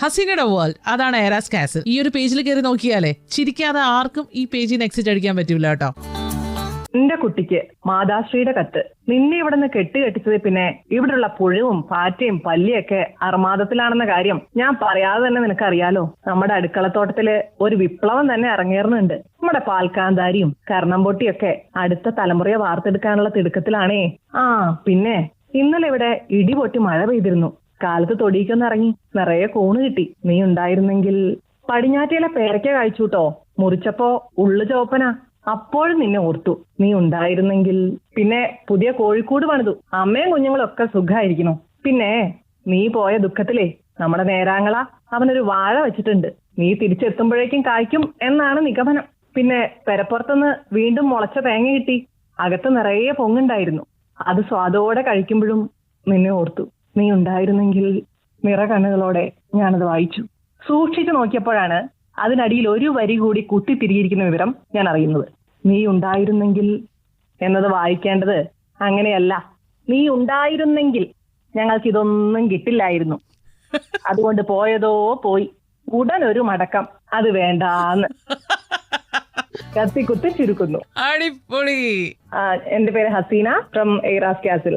ഹസീനയുടെ world അതാണ് എറാസ് castle ഈ ഒരു പേജിൽ കയറി നോക്കിയാലേ ചിരിക്കാതെ ആർക്കും ഈ പേജിൽ നിന്ന് എക്സിറ്റ് അടിക്കാൻ പറ്റില്ല കേട്ടോ. എന്റെ കുട്ടിക്ക് മാതാശ്രീയുടെ കത്ത്. നിന്നെ ഇവിടെ നിന്ന് കെട്ടുകെട്ടിച്ചത് പിന്നെ ഇവിടെയുള്ള പുഴുവും പാറ്റയും പല്ലിയൊക്കെ അർമാദത്തിലാണെന്ന കാര്യം ഞാൻ പറയാതെ തന്നെ നിനക്കറിയാലോ. നമ്മുടെ അടുക്കളത്തോട്ടത്തിൽ ഒരു വിപ്ലവം തന്നെ ഇറങ്ങേറുന്നുണ്ട് നമ്മുടെ പാൽക്കാന്താരിയും കർണംപൊട്ടിയൊക്കെ അടുത്ത തലമുറയെ വാർത്തെടുക്കാനുള്ള തിടുക്കത്തിലാണേ. ആ പിന്നെ ഇന്നലെ ഇവിടെ ഇടിപൊട്ടി മഴ പെയ്തിരുന്നു. കാലത്ത് തൊടിയിക്കൊന്നിറങ്ങി. നിറയെ കൂണ് കിട്ടി. നീ ഉണ്ടായിരുന്നെങ്കിൽ പടിഞ്ഞാറ്റയിലെ പേരയ്ക്ക കഴിച്ചുട്ടോ മുറിച്ചപ്പോ ഉള്ളു ചോപ്പനാ അപ്പോഴും നിന്നെ ഓർത്തു. നീ ഉണ്ടായിരുന്നെങ്കിൽ പിന്നെ പുതിയ കോഴിക്കോട് പണിതു. അമ്മയും കുഞ്ഞുങ്ങളും ഒക്കെ സുഖമായിരിക്കണു പിന്നെ നീ പോയ ദുഃഖത്തിലേ നമ്മുടെ നേരാങ്ങള അവനൊരു വാഴ വെച്ചിട്ടുണ്ട്. നീ തിരിച്ചെത്തുമ്പോഴേക്കും കായ്ക്കും എന്നാണ് നിഗമനം. പിന്നെ പെരപ്പുറത്തുനിന്ന് വീണ്ടും മുളച്ച തേങ്ങ കിട്ടി. അകത്ത് നിറയെ പൊങ്ങുണ്ടായിരുന്നു. അത് സ്വാദോടെ കഴിക്കുമ്പോഴും നിന്നെ ഓർത്തു. നീ ഉണ്ടായിരുന്നെങ്കിൽ നിറ കണ്ണുകളോടെ ഞാനത് വായിച്ചു. സൂക്ഷിച്ചു നോക്കിയപ്പോഴാണ് അതിനടിയിൽ ഒരു വരി കൂടി കുത്തിത്തിരിയിരിക്കുന്ന വിവരം ഞാൻ അറിയുന്നത്. നീ ഉണ്ടായിരുന്നെങ്കിൽ എന്നത് വായിക്കേണ്ടത് അങ്ങനെയല്ല. നീ ഉണ്ടായിരുന്നെങ്കിൽ ഞങ്ങൾക്ക് ഇതൊന്നും കിട്ടില്ലായിരുന്നു. അതുകൊണ്ട് പോയതോ പോയി. ഉടൻ ഒരു മടക്കം. അത് വേണ്ടാന്ന്. കത്തി കുത്തി ചുരുക്കുന്നു. അടിപൊളി. എന്റെ പേര് ഹസീന ഫ്രം എയ്റാസ് കാസിൽ.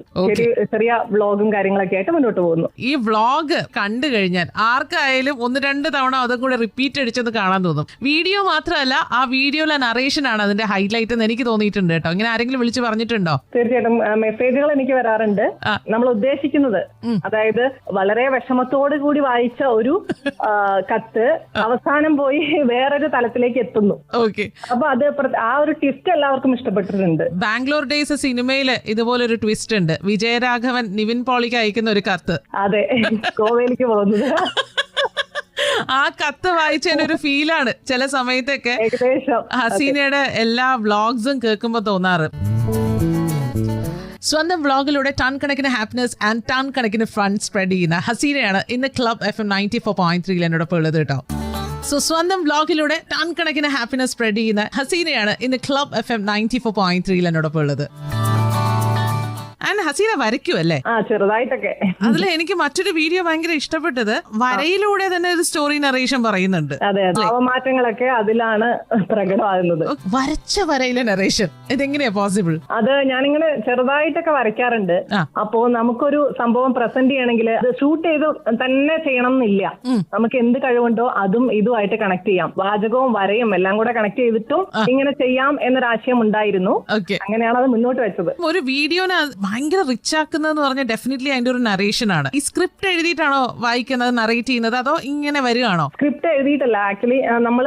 ചെറിയ വ്ളോഗും കാര്യങ്ങളൊക്കെ ആയിട്ട് മുന്നോട്ട് പോകുന്നു. ഈ വ്ളോഗ് കണ്ടു കഴിഞ്ഞാൽ ആർക്കായാലും ഒന്ന് രണ്ട് തവണ അതും കൂടെ റിപ്പീറ്റ് അടിച്ചെന്ന് കാണാൻ തോന്നും. വീഡിയോ മാത്രമല്ല ആ വീഡിയോയിലെ നറേഷൻ ആണ് അതിന്റെ ഹൈലൈറ്റ് എന്ന് എനിക്ക് തോന്നിയിട്ടുണ്ട് കേട്ടോ. ഇങ്ങനെ ആരെങ്കിലും വിളിച്ച് പറഞ്ഞിട്ടുണ്ടോ? തീർച്ചയായിട്ടും മെസ്സേജുകൾ എനിക്ക് വരാറുണ്ട്. നമ്മൾ ഉദ്ദേശിക്കുന്നത് അതായത് വളരെ വിഷമത്തോടു കൂടി വായിച്ച ഒരു കത്ത് അവസാനം പോയി വേറൊരു തലത്തിലേക്ക് എത്തുന്നു. ഓക്കെ അപ്പൊ അത് ആ ഒരു ട്വിസ്റ്റ് എല്ലാവർക്കും ഇഷ്ടപ്പെട്ടിട്ടുണ്ട്. ബാംഗ്ലൂർ ഡേയ്സ് സിനിമയിൽ ഇതുപോലെ ഒരു ട്വിസ്റ്റ് ഉണ്ട്. വിജയരാഘവൻ നിവിൻ പോളിക്ക് അയക്കുന്ന ഒരു കത്ത്. അതെ. ഗോവയിലേക്ക് പോകുന്നത്. ആ കത്ത് വായിച്ചതിന്റെ ഒരു ഫീലാണ് ചില സമയത്തൊക്കെ ഹസീനയുടെ എല്ലാ വ്ളോഗ്സും കേൾക്കുമ്പോൾ തോന്നാറ്. സ്വന്തം വ്ളോഗിലൂടെ ടൺ കണക്കിന് ഹാപ്പിനെസ് ആൻഡ് ടൺ കണക്കിന് ഫണ്ട് സ്പ്രെഡ് ചെയ്യുന്ന ഹസീനയാണ് ഇന്ന് club F ninety four four point ത്രീയിൽ എന്നോടൊപ്പം ഉള്ളത് കേട്ടോ. സോ സ്വന്തം ബ്ലോഗിലൂടെ ടൺ കണക്കിന് ഹാപ്പിനെസ് സ്പ്രെഡ് ചെയ്യുന്ന ഹസീനയാണ് ഇന്ന് club F ninety four four point ത്രീയിൽ എന്നോടൊപ്പം ഉള്ളത്. ആൻഡ് ഹസീന വരയ്ക്കുമല്ലേ ആ ചെറുതായിട്ടൊക്കെ. അതിൽ എനിക്ക് മറ്റൊരു വീഡിയോ ഭയങ്കര ഇഷ്ടപ്പെട്ടത് വരയിലൂടെ തന്നെ ഒരു സ്റ്റോറി നറേഷൻ പറയുന്നുണ്ട്. അതെ ഭാവമാറ്റങ്ങളൊക്കെ അതിലാണ് പ്രകടമാകുന്നത്. വരച്ച വരയിലെ നറേഷൻ ഇതെങ്ങനെയാ പോസിബിൾ അത് ഞാനിങ്ങനെ ചെറുതായിട്ടൊക്കെ വരയ്ക്കാറുണ്ട്. അപ്പോ നമുക്കൊരു സംഭവം പ്രസന്റ് ചെയ്യണമെങ്കിൽ അത് ഷൂട്ട് ചെയ്ത് തന്നെ ചെയ്യണം എന്നില്ല നമുക്ക് എന്ത് കഴിവുണ്ടോ അതും ഇതുമായിട്ട് കണക്ട് ചെയ്യാം. വാചകവും വരയും എല്ലാം കൂടെ കണക്ട് ചെയ്തിട്ടും ഇങ്ങനെ ചെയ്യാം എന്നൊരാശയം ഉണ്ടായിരുന്നു. അങ്ങനെയാണ് അത് മുന്നോട്ട് വെച്ചത്. ഒരു വീഡിയോനെ ഭയങ്കര റിച്ച് ആക്കുന്നതെന്ന് പറഞ്ഞാൽ ഡെഫിനറ്റ്ലി അതിന്റെ ഒരു നറേഷൻ ആണ്. ഈ സ്ക്രിപ്റ്റ് എഴുതിയിട്ടാണോ വായിക്കുന്നത് നറേറ്റ് ചെയ്യുന്നത് അതോ ഇങ്ങനെ വരികയാണോ? സ്ക്രിപ്റ്റ് എഴുതിയിട്ടല്ല. ആക്ച്വലി നമ്മൾ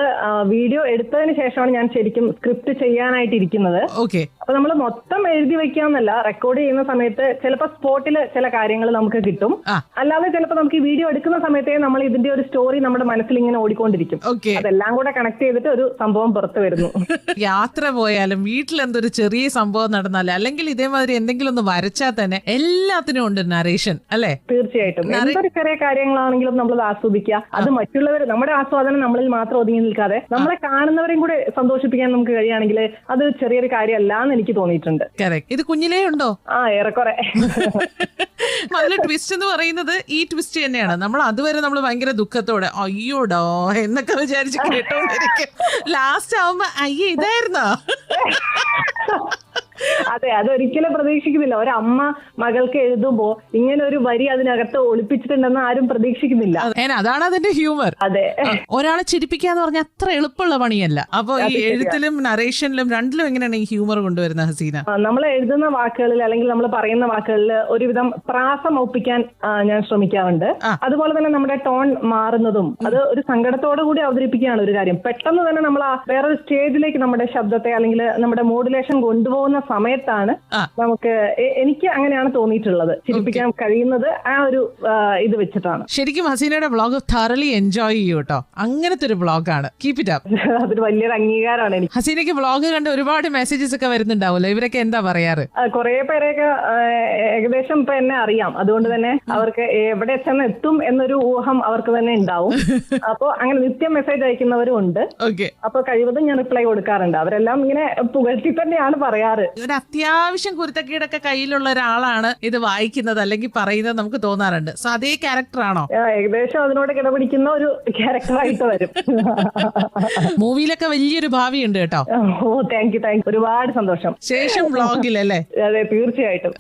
വീഡിയോ എടുത്തതിന് ശേഷമാണ് ഞാൻ ശരിക്കും സ്ക്രിപ്റ്റ് ചെയ്യാനായിട്ട് ഇരിക്കുന്നത്. ഓക്കെ അപ്പൊ നമ്മൾ മൊത്തം എഴുതി വെക്കാന്നല്ല റെക്കോർഡ് ചെയ്യുന്ന സമയത്ത് ചിലപ്പോൾ സ്പോട്ടിൽ ചില കാര്യങ്ങൾ നമുക്ക് കിട്ടും. അല്ലാതെ ചിലപ്പോൾ നമുക്ക് ഈ വീഡിയോ എടുക്കുന്ന സമയത്തേ നമ്മൾ ഇതിന്റെ ഒരു സ്റ്റോറി നമ്മുടെ മനസ്സിൽ ഇങ്ങനെ ഓടിക്കൊണ്ടിരിക്കും അതെല്ലാം കൂടെ കണക്ട് ചെയ്തിട്ട് ഒരു സംഭവം പുറത്തു വരുന്നു. യാത്ര പോയാലും വീട്ടിൽ എന്തൊരു ചെറിയ സംഭവം നടന്നാലും അല്ലെങ്കിൽ ഇതേമാതിരി എന്തെങ്കിലും ഒന്ന് വരച്ചാൽ തന്നെ എല്ലാത്തിനും ഉണ്ട് നറേഷൻ അല്ലെ? തീർച്ചയായിട്ടും. എന്തൊരു ചെറിയ കാര്യങ്ങളാണെങ്കിലും നമ്മൾ ആസ്വദിക്കുക അത് മറ്റുള്ളവർ നമ്മുടെ ആസ്വാദനം നമ്മളിൽ മാത്രം ഒതുങ്ങി നിൽക്കാതെ നമ്മളെ കാണുന്നവരെയും കൂടെ സന്തോഷിപ്പിക്കാൻ നമുക്ക് കഴിയുകയാണെങ്കിൽ അത് ചെറിയൊരു കാര്യമല്ല എന്ന് എനിക്ക് തോന്നിയിട്ടുണ്ട്. ഇത് കുഞ്ഞിലേ ഉണ്ടോ? ആ ഏറെക്കുറെ. അതിലെ ട്വിസ്റ്റ് എന്ന് പറയുന്നത് ഈ ട്വിസ്റ്റ് തന്നെയാണ്. നമ്മൾ അതുവരെ നമ്മൾ ഭയങ്കര ദുഃഖത്തോടെ അയ്യോടോ എന്നൊക്കെ വിചാരിച്ച് കേട്ടോണ്ടിരിക്കും. ലാസ്റ്റ് ആവുമ്പോ അയ്യേ ഇതായിരുന്നോ? അതെ അതൊരിക്കലും പ്രതീക്ഷിക്കുന്നില്ല. ഒരമ്മ മകൾക്ക് എഴുതുമ്പോ ഇങ്ങനെ ഒരു വരി അതിനകത്ത് ഒളിപ്പിച്ചിട്ടുണ്ടെന്ന് ആരും പ്രതീക്ഷിക്കുന്നില്ല. അതാണ് അതിന്റെ ഹ്യൂമർ. അതെ. ഒരാളെ ചിരിപ്പിക്കാന്ന് പറഞ്ഞാൽ അത്ര എളുപ്പമുള്ള പണിയല്ല. അപ്പൊ ഈ എഴുത്തിലും നറേഷനിലും രണ്ടിലും എങ്ങനെയാണ് ഈ ഹ്യൂമർ കൊണ്ടുവരുന്ന ഹസീന? നമ്മൾ എഴുതുന്ന വാക്കുകളിൽ അല്ലെങ്കിൽ നമ്മൾ പറയുന്ന വാക്കുകളിൽ ഒരുവിധം പ്രാസം ഒപ്പിക്കാൻ ഞാൻ ശ്രമിക്കാറുണ്ട്. അതുപോലെ തന്നെ നമ്മുടെ ടോൺ മാറുന്നതും അത് ഒരു സങ്കടത്തോടു കൂടി അവതരിപ്പിക്കുകയാണ് ഒരു കാര്യം. പെട്ടെന്ന് തന്നെ നമ്മൾ ആ വേറൊരു സ്റ്റേജിലേക്ക് നമ്മുടെ ശബ്ദത്തെ അല്ലെങ്കിൽ നമ്മുടെ മോഡുലേഷൻ കൊണ്ടുപോകുന്ന സമയത്താണ് നമുക്ക് എനിക്ക് അങ്ങനെയാണ് തോന്നിയിട്ടുള്ളത്. ചിരിപ്പിക്കാൻ കഴിയുന്നത് ആ ഒരു ഇത് വെച്ചിട്ടാണ്. ശരിക്കും ഹസീനയുടെ വ്ളോഗ് തറലി എൻജോയ് ചെയ്യൂ കേട്ടോ അങ്ങനത്തെ ഒരു വ്ളോഗാണ് കീപ് ഇറ്റ് അപ്പ് അതൊരു വലിയൊരു അംഗീകാരമാണ് എനിക്ക്. ഹസീനയ്ക്ക് ബ്ലോഗ് കണ്ട് ഒരുപാട് മെസ്സേജസ് ഒക്കെ വരുന്നുണ്ടാവുമല്ലോ. ഇവരൊക്കെ എന്താ പറയാറ്? കുറെ പേരെയൊക്കെ ഏകദേശം ഇപ്പൊ എന്നെ അറിയാം. അതുകൊണ്ട് തന്നെ അവർക്ക് എവിടെ ചെന്ന് എത്തും എന്നൊരു ഊഹം അവർക്ക് തന്നെ ഉണ്ടാവും. അപ്പൊ അങ്ങനെ നിത്യം മെസ്സേജ് അയക്കുന്നവരും ഉണ്ട്. ഓക്കെ അപ്പൊ കഴിവതും ഞാൻ റിപ്ലൈ കൊടുക്കാറുണ്ട്. അവരെല്ലാം ഇങ്ങനെ പുകഴ്ത്തി തന്നെയാണ് പറയാറ്. ഒരു അത്യാവശ്യം കുരുത്തക്കേടൊക്കെ കയ്യിലുള്ള ഒരാളാണ് ഇത് വായിക്കുന്നത് അല്ലെങ്കിൽ പറയുന്നത് നമുക്ക് തോന്നാറുണ്ട് സോ അതേ ക്യാരക്ടറാണോ ഏകദേശം അതിനോട് കിടപിടിക്കുന്ന ഒരു ക്യാരക്ടറായിട്ട് വരും മൂവിയിലൊക്കെ വലിയൊരു ഭാവിയുണ്ട് കേട്ടോ ഓ താങ്ക് യു താങ്ക് യു ഒരുപാട് സന്തോഷം ശേഷം ബ്ലോഗിൽ അല്ലേ അതെ തീർച്ചയായിട്ടും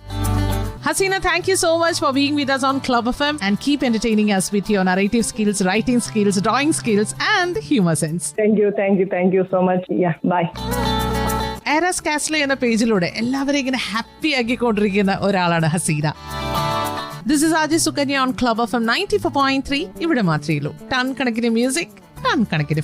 Hasina, thank you so much for being with us on Club FM and keep entertaining us with your narrative skills, writing skills, drawing skills, and humor sense. Thank you, thank you, thank you so much. Yeah, by err is കാസ്റ്റ്ലി എന്ന പേജിലൂടെ എല്ലാവരെയും ഇങ്ങനെ happy ആക്കിക്കൊണ്ടിരിക്കുന്ന ഒരാളാണ് Haseena. This is RJ Sukanya on club of ninety four point three ഇവിടെ മാത്രമേ ഉള്ളൂ. ടൺ കണക്കിന് മ്യൂസിക് ടൺ കണക്കിന്